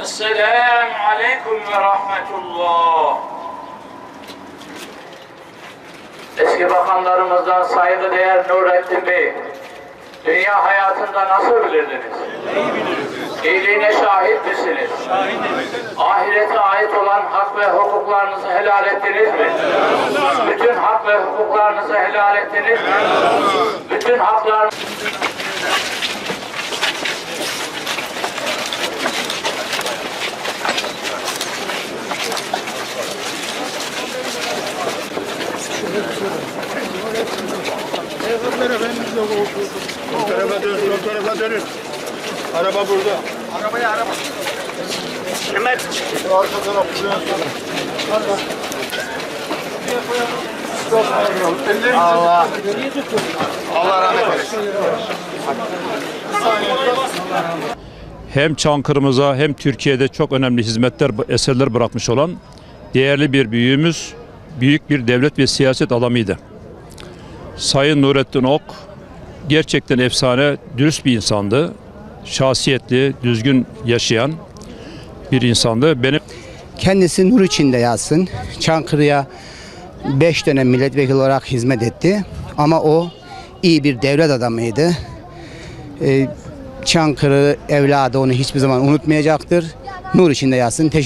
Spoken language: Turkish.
Esselamu Aleyküm ve Rahmetullah. Eski bakanlarımızdan saygıdeğer Nurettin Bey, dünya hayatında nasıl bilirdiniz? İyiliğine şahit misiniz? Ahirete ait olan hak ve hukuklarınızı helal ettiniz mi? Bütün hak ve hukuklarınızı helal ettiniz mi? Bütün haklar... Bu tarafa dön, bu tarafa dönün. Araba burada. Arabaya araba. Mehmet. Arka taraf Allah. Allah rahmet eylesin. hem Çankırı'mıza hem Türkiye'de çok önemli hizmetler, eserler bırakmış olan değerli bir büyüğümüz, büyük bir devlet ve siyaset adamıydı. Sayın Nurettin Ok gerçekten efsane, dürüst bir insandı. Şahsiyetli, düzgün yaşayan bir insandı. Benim Kendisi nur içinde yatsın. Çankırı'ya 5 dönem milletvekili olarak hizmet etti. Ama o iyi bir devlet adamıydı. Ee, Çankırı evladı onu hiçbir zaman unutmayacaktır. Nur içinde yatsın. Teşekkür